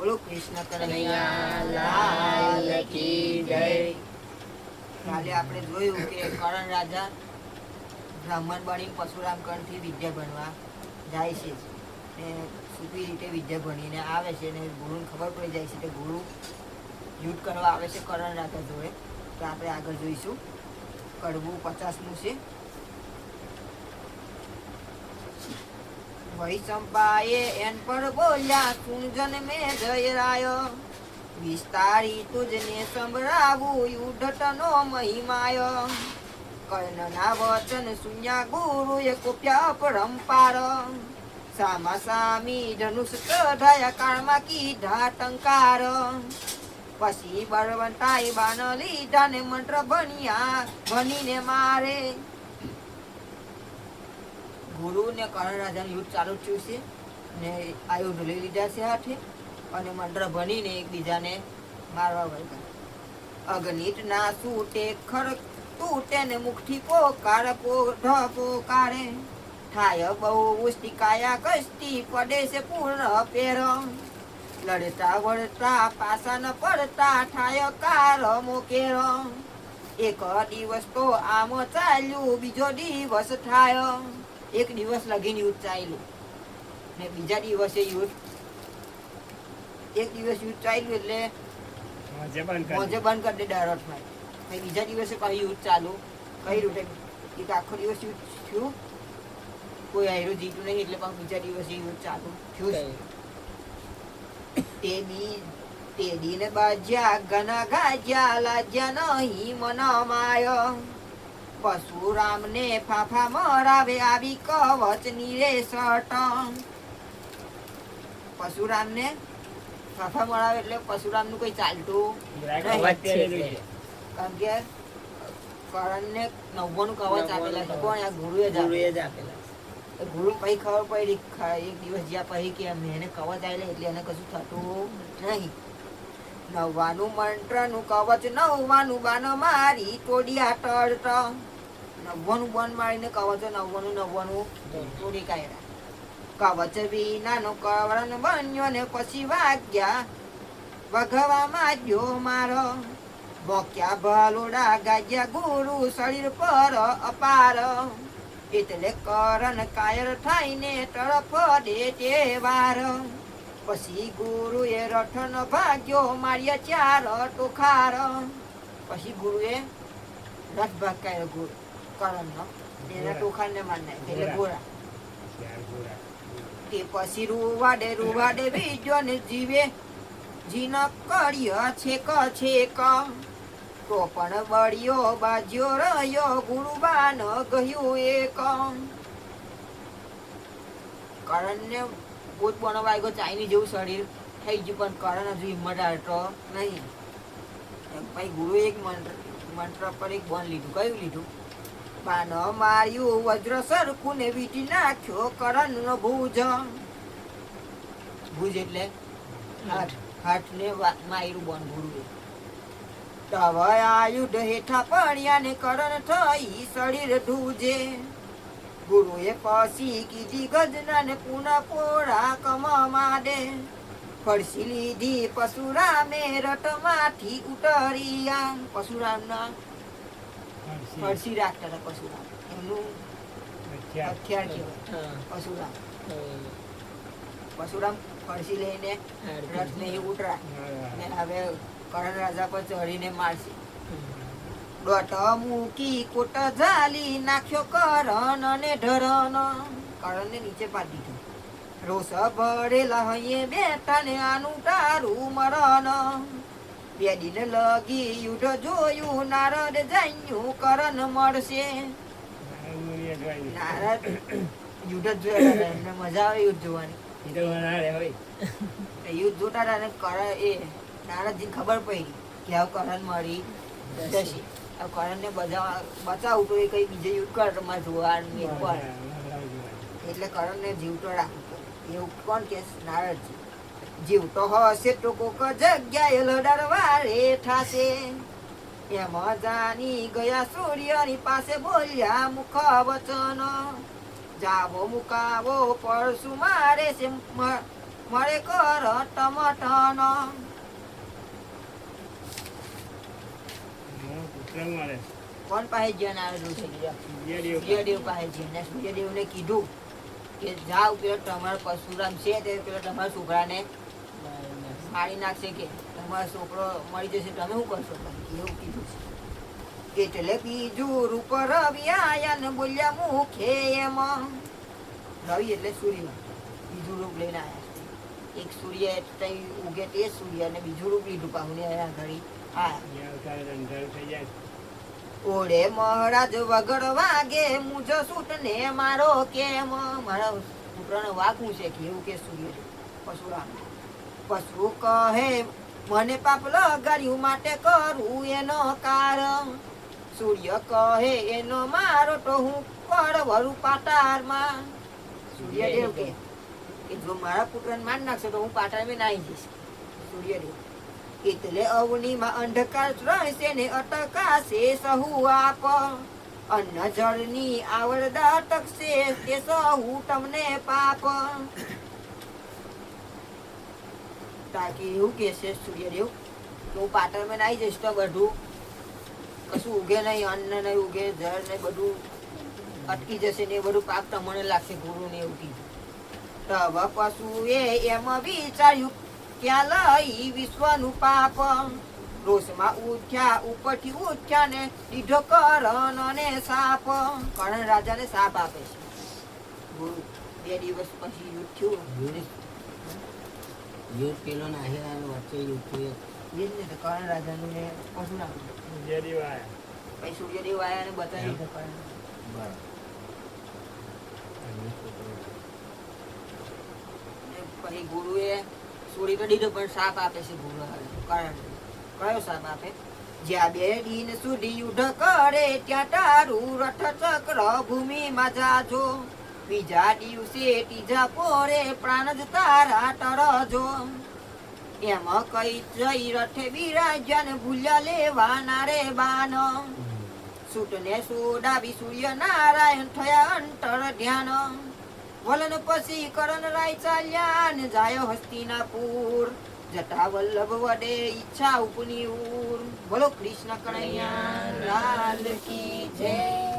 બોલો, કૃષ્ણ કનૈયા કી. કાલે આપણે જોયું કે કરણ રાજા બ્રાહ્મણ બની પરશુરામથી વિદ્યા ભણવા જાય છે. ને સુખી રીતે વિદ્યા ભણીને આવે છે ને ગુરુને ખબર પડી જાય છે કે ગુરુ યુદ્ધ કરવા આવે છે કરણ રાજા જોડે. તો આપણે આગળ જોઈશું. કડવું પચાસમું છે. વહી ચંપાએ એન પર બોલ્યા કુંજન મેં જયરાયો, વિસ્તારી તુજને સંભળાવું યુઢટનો મહિમાયો. કર્ણના વચન સુન્યા ગુરુએ કોપ્યા પરંપાર સામા સામી ધનુષ કઢાયા કાળમાં કીધા ટંકાર. પછી બળવંતાઈ બાણ લીધા ને મંત્ર ભણ્યા ભણીને મારે. ગુરુ ને કરણ રાજાનું યુદ્ધ ચાલુ થયું છે ને આયુધ લઈ લીધા છે હાથે અને મંત્ર ભણીને એકબીજાને મારવા વળગ્યા અગણિત ના સૂટે ખર તૂટે ને મુખથી પોકાર પોકારે. થાય બહુ ઉષ્ટિકાયા કષ્ટી પડે છે પૂર્ણ પેર. લડતા વળતા પાસા ન પડતા થાય કાર મોકેર. એક દિવસ તો આમ ચાલ્યું, બીજો દિવસ થાય એક દિવસ લગીન યુદ્ધ ચાલ્યું ને બીજા દિવસે યુદ્ધ. એક દિવસ યુદ્ધ ચાલ્યું એટલે મોજે બંધ કરી દે ડાયરોટમાં પછી બીજા દિવસે કઈ યુદ્ધ ચાલુ? કઈ રૂટે? એક આખો દિવસ યુદ્ધ થયું. કોઈ આયરો જીતું નહીં એટલે પણ બીજા દિવસે યુદ્ધ ચાલુ થયું. તે બી તે દિન બાજ્યા ઘના ગાજ્યા લાજ્યા નહીં મનમાય પરશુરામ ને ફાફા મરાવે આવી કવચ નીરે સટ પરશુરામ ને ફાફા મરાવે એટલે પરશુરામનું કોઈ ચાલતું. કારણ કે કરણ ને નવ્વાણું કવચ આપેલા છે. કોણ? આ ગુરુએ જ આપેલા. ગુરુ પછી ખબર પડી એક દિવસ જ્યાં પછી કે એને કવચ આવેલા એટલે એને કશું થતું નહીં. નવવાનું મંત્રનું કવચ નવવાનું બાનો મારી તોડિયા ટળટ નવ્વાનું બંધ મારીને કવચ નવ્વાણું નવ્વાનું તોડી કાઢ્યા કવચ વિનાનો કવરણ બન્યો ને પછી વાગ્યા. વઘવા જો મારો. ભોક્યા ભલોડા ગાગ્યા ગુરુ શરીર પર અપાર. એટલે કરણ કાયર થાઈને તરફ દે તે વાર. પછી ગુરુએ રઠન ભાગ્યો માર્યા ચાર ટોખાર. પછી ગુરુએ રથ ભાગ કાયર ગુરુ. કરણનો. એના ટોખાને માર એટલે ગોળા. તે પછી રૂવાડે રૂવાડે બીજો ને જીવે. જીન કર્યો છેક છેક. તો પણ બળ્યો બાજ્યો રહ્યો ગુરુબાન ગયું એક. કરણને ભૂત બનો વાગ્યો ચાઈની જેવું શરીર થઈ ગયું પણ કરણ હજુ હિંમત આવતો નહીં. એમ પછી ગુરુએ એક મંત્ર મંત્ર પર એક બોન લીધું. કયું લીધું? બાન માર્યું, વજ્ર સરખું ને વીટી નાખ્યો કરણ નો ભુજ. ભુજ એટલે હાથ ને માર્યું બન ગુરુએ તવ આયુધ હેઠા પડ્યા ને કરણ થઈ શરીર ઢૂજે ગુરુએ પછી કીધી ગજના ને પુના પોળા કમા દે. ફરસી લીધી, પશુરામે રટમાંથી ઉતરિયા પરશુરામના ફરસી. રાખતા હતા પરશુરામ એમનું હથિયાર. કહેવાય. હા. પરશુરામ પરશુરામ ફરસી લઈને રથ ને એ ઉતરાય. ને હવે કરણ રાજા પર ચડીને મારશે. ડોટ મૂકી કોટ ઝાલી નાખ્યો કરણ અને ઢરણ. કરણને નીચે પાડી દીધું. રોષ ભરેલા હૈયે બેઠા ને આનું તારું મરણ. દિન લગી યુદ્ધ જોયું નારદ જાણ્યું કરણ મળશે. નારદ યુદ્ધ જોયા એમને મજા આવે યુદ્ધ જોવાની. યુદ્ધ જોતા હતા અને કરણ એ નારદજી ખબર પડી કે હવે કરણ મળી જશે. કરણ કરણને બચાવ બચાવવું તો એ કઈ બીજે યુદ્ધ કરે મારે જોવાનું એક વાર એટલે કરણને જીવતો રાખતો. એવું કોણ કે નારદજી. જીવતો હશે તો કોક જગ્યાએ લડાડવા રે થાશે એમાં જાની ગયા સૂર્યની પાસે બોલ્યા મુખ વચન જાવો મુકાવો પરસુ મારે છે મળે કર ટમટન. કોણ પાસે જ્યાં બીજા? સૂર્યદેવ સૂર્યદેવ પાસે છે. ને સૂર્યદેવને કીધું કે જાઓ પેલો તમારો પરશુરામ છે તે પેલો તમારા છોકરાને મારી નાખશે કે તમારો છોકરો મળી જશે તમે શું કરશો? એવું કીધું છે. એટલે બીજું રૂપ રવિ આયા ને બોલ્યા મુખે એમ. રવિ એટલે સૂર્ય. બીજું રૂપ લઈને આવ્યા. એક સૂર્ય એટલે ઉગે તે સૂર્ય અને બીજું રૂપ લીધું પાહું આયા ઘડી. જાય ઓળે મહારાજ વગર વાગે મુજ સૂટ ને મારો કેમ? મારા પુત્રને વાગવું છે? કે એવું કે સૂર્ય પશુરામ. પશુ કહે? મને પાપ લગાડ્યું માટે કરું એનો કારણ. સૂર્ય કહે, એનો મારો તો હું પડવરું પાટારમાં. સૂર્યદેવ કે કે જો મારા પુત્રને માર નાખશે તો હું પાટાળમાં નાહી જઈશ. સૂર્યદેવ, એટલે અવનીમાં અંધકાર રહેશે ને અટકાશે સહુ આપ. અન્ન જળની આવડ અટકશે તે સહુ તમને પાપ. તાકી એવું કે છે સૂર્યદેવ કે હું પાટણમાં નાઈ જઈશ તો બધું. કશું ઉગે નહીં, અન્ન નહીં ઉગે જળ નહીં, બધું અટકી જશે ને એ બધું પાપ તમને લાગશે ગુરુ ને એવું કીધું તવ પશુ એ, એમ વિચાર્યું ક્યાં લઈ વિશ્વનું પાપ રોષમાં ઉઠ્યા, ઉપરથી ઉઠ્યા ને દીધો કરણ અને સાપ કરણ રાજાને સાપ આપે છે. ગુરુ, બે દિવસ પછી યુદ્ધ થયું. યુદ્ધ પેલો નાહેરાનો વચ્ચે યુદ્ધ થયું એ જ ને તો કરણ રાજાનું ને પરશુરામ સૂર્યદેવ આયા પછી સૂર્યદેવ આયા ને બતાવી દીધો કરણ પછી ગુરુએ છોડી તો દીધો પણ સાપ આપે છે ગુરુ કારણ કયો સાપ આપે? જ્યાં બે દિન સુધી યુદ્ધ કરે ત્યાં તારું રથ ચક્ર ભૂમિમાં જાજો. બીજા દિવસે ત્રીજા પોરે પ્રાણ જ તારા તરજો. એમ કઈ જઈ રથે બિરાજ્યા ને ભૂલ્યા લેવાના રે બાન. સૂટને સોડાવી સૂર્ય નારાયણ થયા અંતર ધ્યાન. વલન પછી કરણ રાય ચાલ્યા ને જાય હસ્તિનાપુર. જટા વલ્લભ વડે ઈચ્છા ઉપની ઉર બોલો કૃષ્ણ કનૈયા, લાલ કી જય.